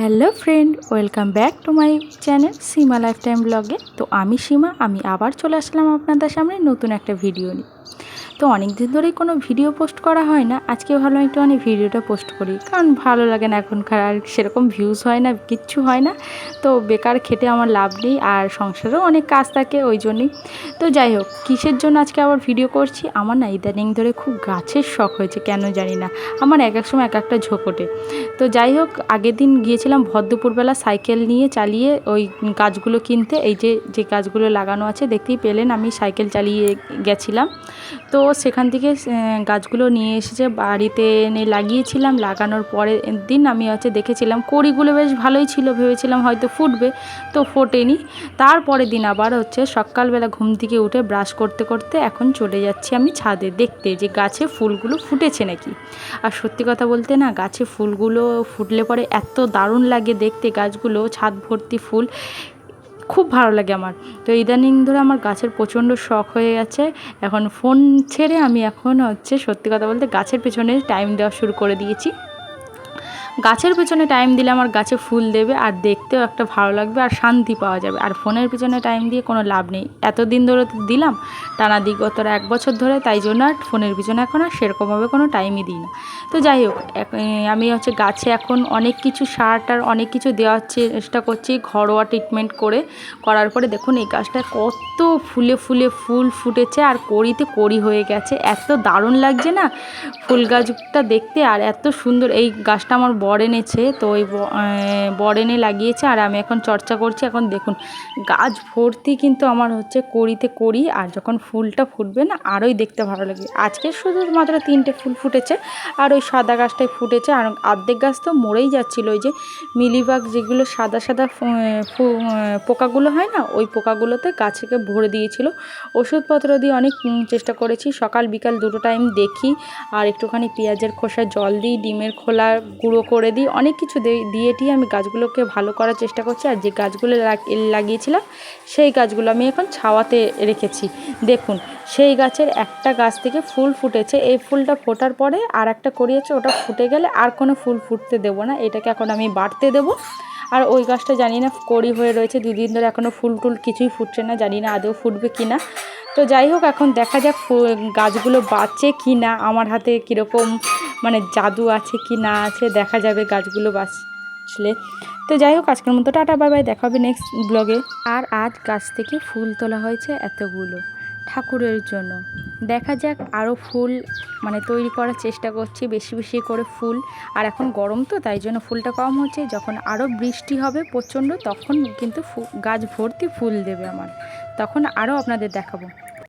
Hello friend, welcome back to my channel Seema life time ব্লগে। তো আমি সীমা, আমি আবার চলে আসলাম আপনাদের সামনে নতুন একটা ভিডিও নিয়ে। তো অনেক দিন ধরেই কোনো ভিডিও পোস্ট করা হয় না, আজকে ভালো একটু একটুখানি ভিডিওটা পোস্ট করি, কারণ ভালো লাগে না এখনকার আর সেরকম ভিউজ হয় না, কিচ্ছু হয় না। তো বেকার খেটে আমার লাভ নেই আর সংসারেও অনেক কাজ থাকে ওই জন্যই। তো যাই হোক, কিসের জন্য আজকে আবার ভিডিও করছি? আমার না ইদানিং ধরে খুব গাছের শখ হয়েছে, কেন জানি না। আমার এক এক সময় এক একটা ঝোঁকোটে তো যাই হোক, আগের দিন গিয়েছিলাম ভদ্রপুরবেলা সাইকেল নিয়ে চালিয়ে ওই গাছগুলো কিনতে। এই যে যে গাছগুলো লাগানো আছে, দেখতেই পেলেন আমি সাইকেল চালিয়ে গেছিলাম। তো সেখান থেকে গাছগুলো নিয়ে এসেছে, বাড়িতে এনে লাগিয়েছিলাম। লাগানোর পরের দিন আমি হচ্ছে দেখেছিলাম, কড়িগুলো বেশ ভালোই ছিল, ভেবেছিলাম হয়তো ফুটবে, তো ফোটেনি। তারপরের দিন আবার হচ্ছে সকালবেলা ঘুম থেকে উঠে ব্রাশ করতে করতে এখন চলে যাচ্ছি আমি ছাদে দেখতে, যে গাছে ফুলগুলো ফুটেছে নাকি। আর সত্যি কথা বলতে না, গাছে ফুলগুলো ফুটলে পরে এত দারুণ লাগে দেখতে গাছগুলো, ছাদ ভর্তি ফুল। খুব ভালো লাগে আমার। তো ইদানিং ধরে আমার গাছের প্রচণ্ড শখ হয়ে গেছে। এখন ফোন ছেড়ে আমি এখন হচ্ছে সত্যি কথা বলতে গাছের পেছনে টাইম দেওয়া শুরু করে দিয়েছি। গাছের পেছনে টাইম দিলে আমার গাছে ফুল দেবে আর দেখতেও একটা ভালো লাগবে আর শান্তি পাওয়া যাবে। আর ফোনের পেছনে টাইম দিয়ে কোনো লাভ নেই। এতদিন ধরে তো দিলাম, টানা দিগত এক বছর ধরে তাই জন্য আর ফোনের পিছনে এখন আর সেরকমভাবে কোনো টাইমই দিই না। তো যাই হোক আমি হচ্ছে গাছে এখন অনেক কিছু সার টার অনেক কিছু দেওয়ার চেষ্টা করছি ঘরোয়া ট্রিটমেন্ট করে। করার পরে দেখুন এই গাছটা কত ফুলে ফুলে ফুল ফুটেছে আর কড়িতে কড়ি হয়ে গেছে। এত দারুণ লাগছে না ফুল গাছটা দেখতে আর এত সুন্দর। এই গাছটা আমার বর এনেছে, তো ওই বর এনে লাগিয়েছে আর আমি এখন চর্চা করছি। এখন দেখুন, গাছ ভর্তি কিন্তু আমার হচ্ছে কড়িতে কড়ি আর যখন ফুলটা ফুটবে না, আরোই দেখতে ভালো লাগবে আজকে শুধুমাত্র তিনটে ফুল ফুটেছে আর ওই সাদা গাছটাই ফুটেছে। আর অর্ধেক গাছ তো মরেই যাচ্ছিল, ওই যে মিলিবাগ যেগুলো সাদা সাদা পোকাগুলো হয় না, ওই পোকাগুলোতে গাছকে ভরে দিয়েছিল। ওষুধপত্র দিয়ে অনেক চেষ্টা করেছি। সকাল বিকাল দুটো টাইম দেখি আর একটুখানি পেঁয়াজের খোসা, জল দিই, ডিমের খোলা গুঁড়ো করে দিই। অনেক কিছু দিয়ে দিয়ে আমি গাছগুলোকে ভালো করার চেষ্টা করছি। আর যে গাছগুলো লাগিয়েছিলাম, সেই গাছগুলো আমি এখন ছাওয়াতে রেখেছি। দেখুন, সেই গাছের একটা গাছ থেকে ফুল ফুটেছে। এই ফুলটা ফোটার পরে আর একটা করিয়েছে। ওটা ফুটে গেলে আর কোনো ফুল ফুটতে দেবো না। এটাকে এখন আমি বাড়তে দেবো। আর ওই গাছটা জানি না কড়ি হয়ে রয়েছে, দুদিন ধরে এখনও ফুল টুল কিছুই ফুটছে না, জানি না আদৌ ফুটবে কি না। তো যাই হোক, এখন দেখা যাক গাছগুলো বাঁচে কি না, আমার হাতে কীরকম মানে জাদু আছে কি না আছে, দেখা যাবে গাছগুলো বাঁচলে। তো যাই হোক, আজকের মতো টাটা, বাই বাই দেখা হবে নেক্সট ব্লগে আর আজ গাছ থেকে ফুল তোলা হয়েছে এতগুলো। ঠাকুরের জন্য। দেখা যাক আরও ফুল মানে তৈরি করার চেষ্টা করছি, বেশি বেশি করে ফুল। আর এখন গরম তো, তাই জন্য ফুলটা কম হচ্ছে। যখন আরও বৃষ্টি হবে প্রচণ্ড, তখন কিন্তু গাছ ভর্তি ফুল দেবে আমার। তখন আরও আপনাদের দেখাবো।